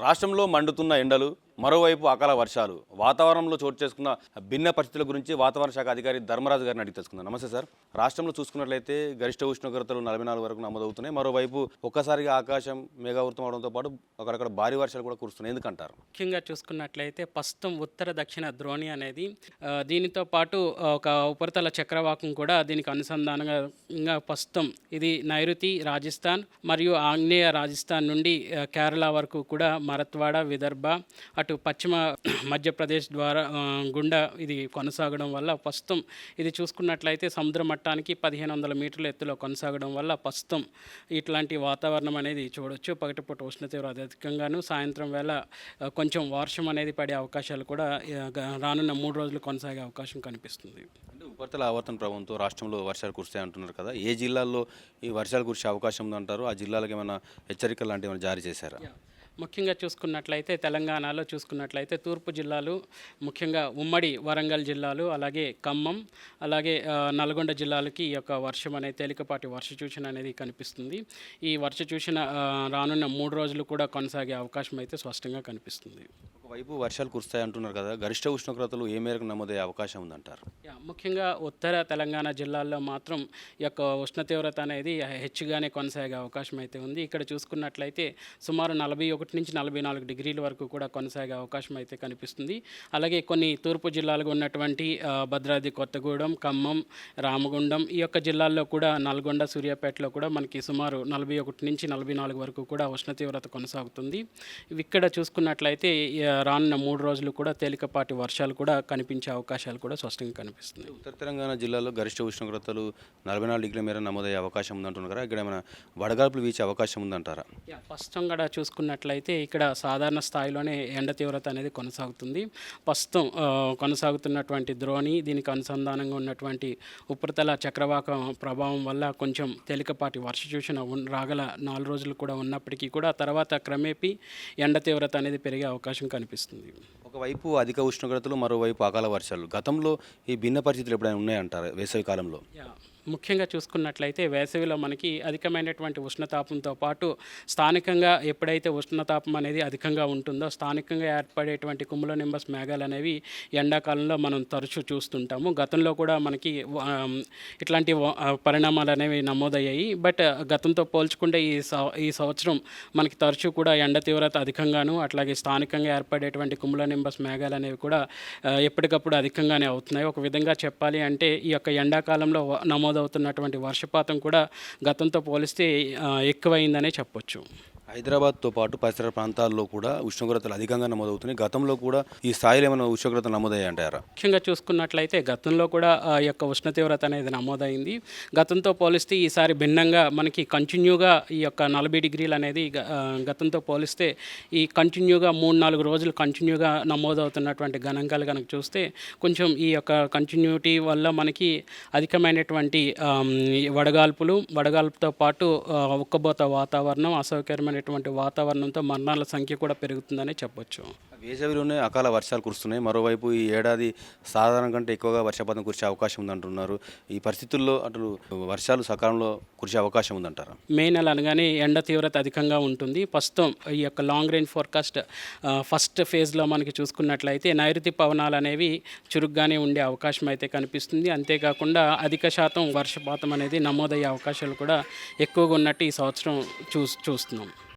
రాష్ట్రంలో మండుతున్న ఎండలు మరోవైపు అకాల వర్షాలు. వాతావరణంలో చోటు చేసుకున్న భిన్న పరిస్థితుల గురించి వాతావరణ శాఖ అధికారి ధర్మరాజు గారిని అడిగి తెలుసుకుందాం. నమస్తే సార్. రాష్ట్రంలో చూసుకున్నట్లయితే గరిష్ట ఉష్ణోగ్రతలు నలభై నాలుగు వరకు నమోదవుతున్నాయి. మరోవైపు ఒక్కసారిగా ఆకాశం మేఘావృతం అవడంతో పాటు అక్కడక్కడ భారీ వర్షాలు కూడా కురుస్తున్నాయి. ఎందుకంటారు? ముఖ్యంగా చూసుకున్నట్లయితే ప్రస్తుతం ఉత్తర దక్షిణ ద్రోణి అనేది దీనితో పాటు ఒక ఉపరితల చక్రవాకం కూడా దీనికి అనుసంధానంగా ప్రస్తుతం ఇది నైరుతి రాజస్థాన్ మరియు ఆగ్నేయ రాజస్థాన్ నుండి కేరళ వరకు కూడా మరత్వాడ విదర్భ అటు పశ్చిమ మధ్యప్రదేశ్ ద్వారా గుండా ఇది కొనసాగడం వల్ల ప్రస్తుతం ఇది చూసుకున్నట్లయితే సముద్ర మట్టానికి పదిహేను వందల మీటర్ల ఎత్తులో కొనసాగడం వల్ల ప్రస్తుతం ఇట్లాంటి వాతావరణం అనేది చూడొచ్చు. పగటిపూట ఉష్ణతీవ్రత అధికంగాను సాయంత్రం వేళ కొంచెం వర్షం అనేది పడే అవకాశాలు కూడా రానున్న మూడు రోజులు కొనసాగే అవకాశం కనిపిస్తుంది. అంటే ఉపరితల ఆవర్తన ప్రభావంతో రాష్ట్రంలో వర్షాలు కురుస్తాయి అంటున్నారు కదా ఏ జిల్లాల్లో ఈ వర్షాలు కురిసే అవకాశం ఉందంటారు? ఆ జిల్లాలకు ఏమైనా హెచ్చరికలు లాంటివి ఏమైనా జారీ చేశారా? ముఖ్యంగా చూసుకున్నట్లయితే తెలంగాణలో చూసుకున్నట్లయితే తూర్పు జిల్లాలు ముఖ్యంగా ఉమ్మడి వరంగల్ జిల్లాలు అలాగే ఖమ్మం అలాగే నల్గొండ జిల్లాలకి ఈ యొక్క వర్షం అనేది తేలికపాటి వర్ష సూచన అనేది కనిపిస్తుంది. ఈ వర్ష సూచన రానున్న మూడు రోజులు కూడా కొనసాగే అవకాశం అయితే స్పష్టంగా కనిపిస్తుంది. ఒకవైపు వర్షాలు కురుస్తాయి అంటున్నారు కదా గరిష్ట ఉష్ణోగ్రతలు ఏ మేరకు నమోదయ్యే అవకాశం ఉందంటారు? ముఖ్యంగా ఉత్తర తెలంగాణ జిల్లాల్లో మాత్రం ఈ యొక్క ఉష్ణ తీవ్రత అనేది హెచ్చుగానే కొనసాగే అవకాశం అయితే ఉంది. ఇక్కడ చూసుకున్నట్లయితే సుమారు నలభై ఒకటి నుంచి నలభై నాలుగు డిగ్రీల వరకు కూడా కొనసాగే అవకాశం అయితే కనిపిస్తుంది. అలాగే కొన్ని తూర్పు జిల్లాలుగా ఉన్నటువంటి భద్రాద్రి కొత్తగూడెం ఖమ్మం రామగుండం ఈ యొక్క జిల్లాల్లో కూడా నల్గొండ సూర్యాపేటలో కూడా మనకి సుమారు నలభై ఒకటి నుంచి నలభై నాలుగు వరకు కూడా ఉష్ణ తీవ్రత కొనసాగుతుంది. ఇక్కడ చూసుకున్నట్లయితే రానున్న మూడు రోజులు కూడా తేలికపాటి వర్షాలు కూడా కనిపించే అవకాశాలు కూడా స్పష్టంగా కనిపిస్తున్నాయి. ఉత్తర తెలంగాణ జిల్లాలో గరిష్ట ఉష్ణోగ్రతలు నలభై నాలుగు డిగ్రీల మేర నమోదయ్యే అవకాశం ఉందంటున్నారు? కదా ఇక్కడ ఏమైనా వడగాల్పులు వీచే అవకాశం ఉందంటారా? ప్రస్తుతం కూడా చూసుకున్నట్లయితే ఇక్కడ సాధారణ స్థాయిలోనే ఎండ తీవ్రత అనేది కొనసాగుతుంది. ప్రస్తుతం కొనసాగుతున్నటువంటి ద్రోణి దీనికి అనుసంధానంగా ఉన్నటువంటి ఉపరితల చక్రవాకం ప్రభావం వల్ల కొంచెం తేలికపాటి వర్ష సూచన ఉన్- రాగల నాలుగు రోజులు కూడా ఉన్నప్పటికీ కూడా తర్వాత క్రమేపీ ఎండ తీవ్రత అనేది పెరిగే అవకాశం కనిపిస్తుంది చూపిస్తుంది ఒకవైపు అధిక ఉష్ణోగ్రతలు మరోవైపు అకాల వర్షాలు. గతంలో ఈ భిన్న పరిస్థితులు ఎప్పుడైనా ఉన్నాయంటారు వేసవి కాలంలో? ముఖ్యంగా చూసుకున్నట్లయితే వేసవిలో మనకి అధికమైనటువంటి ఉష్ణతాపంతో పాటు స్థానికంగా ఎప్పుడైతే ఉష్ణతాపం అనేది అధికంగా ఉంటుందో స్థానికంగా ఏర్పడేటువంటి కుముల నింబస్ మేఘాలు అనేవి ఎండాకాలంలో మనం తరచూ చూస్తుంటాము. గతంలో కూడా మనకి ఇట్లాంటి పరిణామాలు అనేవి నమోదయ్యాయి. బట్ గతంతో పోల్చుకుంటే ఈ ఈ సంవత్సరం మనకి తరచూ కూడా ఎండ తీవ్రత అధికంగాను అట్లాగే స్థానికంగా ఏర్పడేటువంటి కుముల నింబస్ మేఘాలు అనేవి కూడా ఎప్పటికప్పుడు అధికంగానే అవుతున్నాయి. ఒక విధంగా చెప్పాలి అంటే ఈ యొక్క ఎండాకాలంలో నమోదవుతున్నటువంటి వర్షపాతం కూడా గతంతో పోలిస్తే ఎక్కువైందనే చెప్పొచ్చు. హైదరాబాద్తో పాటు పరిసర ప్రాంతాల్లో కూడా ఉష్ణోగ్రతలు అధికంగా నమోదవుతున్నాయి. గతంలో కూడా ఈ స్థాయిలో ఏమైనా ఉష్ణోగ్రతలు నమోదయ్యాయంటారా? ముఖ్యంగా చూసుకున్నట్లయితే గతంలో కూడా ఆ యొక్క ఉష్ణ తీవ్రత అనేది నమోదైంది. గతంతో పోలిస్తే ఈసారి భిన్నంగా మనకి కంటిన్యూగా ఈ యొక్క నలభై డిగ్రీలు అనేది గతంతో పోలిస్తే ఈ కంటిన్యూగా మూడు నాలుగు రోజులు కంటిన్యూగా నమోదవుతున్నటువంటి గణాంకాలు కనుక చూస్తే కొంచెం ఈ యొక్క కంటిన్యూటీ వల్ల మనకి అధికమైనటువంటి వడగాల్పులు వడగాల్పుతో పాటు ఉక్కబోత వాతావరణం అసౌకర్యమైన అసౌకర్యమైనటువంటి వాతావరణంతో మరణాల సంఖ్య కూడా పెరుగుతుందని చెప్పొచ్చు. వేసవిలోనే అకాల వర్షాలు కురుస్తున్నాయి. మరోవైపు ఈ ఏడాది సాధారణ కంటే ఎక్కువగా వర్షపాతం కురిసే అవకాశం ఉందంటున్నారు. ఈ పరిస్థితుల్లో అటు వర్షాలు సకాలంలో కురిసే అవకాశం ఉందంటారా? మే నెల అనగానే ఎండ తీవ్రత అధికంగా ఉంటుంది. ప్రస్తుతం ఈ యొక్క లాంగ్ రేంజ్ ఫోర్కాస్ట్ ఫస్ట్ ఫేజ్లో మనకి చూసుకున్నట్లయితే నైరుతి పవనాలు అనేవి చురుగ్గానే ఉండే అవకాశం అయితే కనిపిస్తుంది. అంతేకాకుండా అధిక శాతం వర్షపాతం అనేది నమోదయ్యే అవకాశాలు కూడా ఎక్కువగా ఉన్నట్టు ఈ సంవత్సరం చూ చూస్తున్నాం.